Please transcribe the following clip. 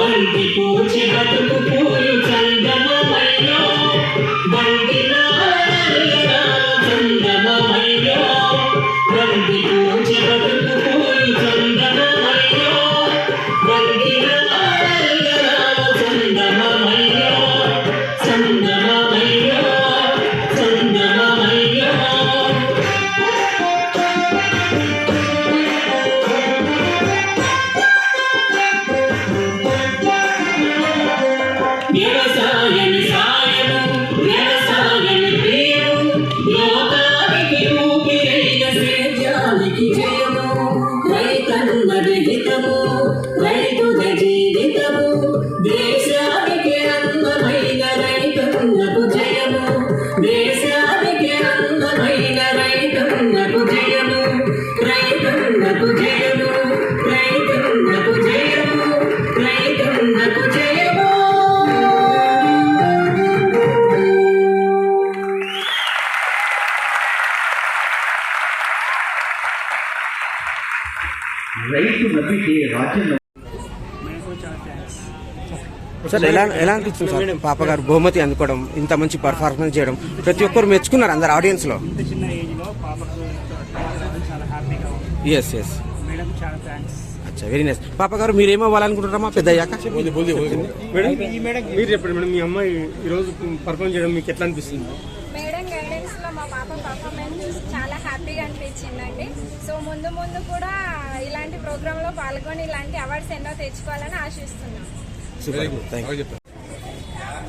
బంతి పూచి బతుకు సేద్యానికి జయము రైతన్నది హితము. రైతు రాజ్యం సార్ ఎలా ఎలా అనిపించింది సార్ పాప గారు బహుమతి అందుకోవడం ఇంత మంచి పర్ఫార్మెన్స్ చేయడం? ప్రతి ఒక్కరు మెచ్చుకున్నారు అందరు ఆడియన్స్లో? ఎస్ ఎస్ అచ్చా వెరీ నైస్ పాప గారు మీరు ఏమవ్వాలనుకుంటున్నారమ్మా పెద్ద అయ్యాక మేడం మీరు చెప్పండి మేడం మీ అమ్మాయి ఈరోజు పర్ఫామ్ చేయడం మీకు ఎట్లా అనిపిస్తుంది మేడం గైడెన్స్లో మా పాప పర్ఫార్మెన్స్ చాలా హ్యాపీగా అనిపించిందండి. సో ముందు ముందు కూడా ఇలాంటి ప్రోగ్రామ్లో పాల్గొని ఇలాంటి అవార్డ్స్ ఎన్నో తెచ్చుకోవాలని ఆశిస్తున్నాం.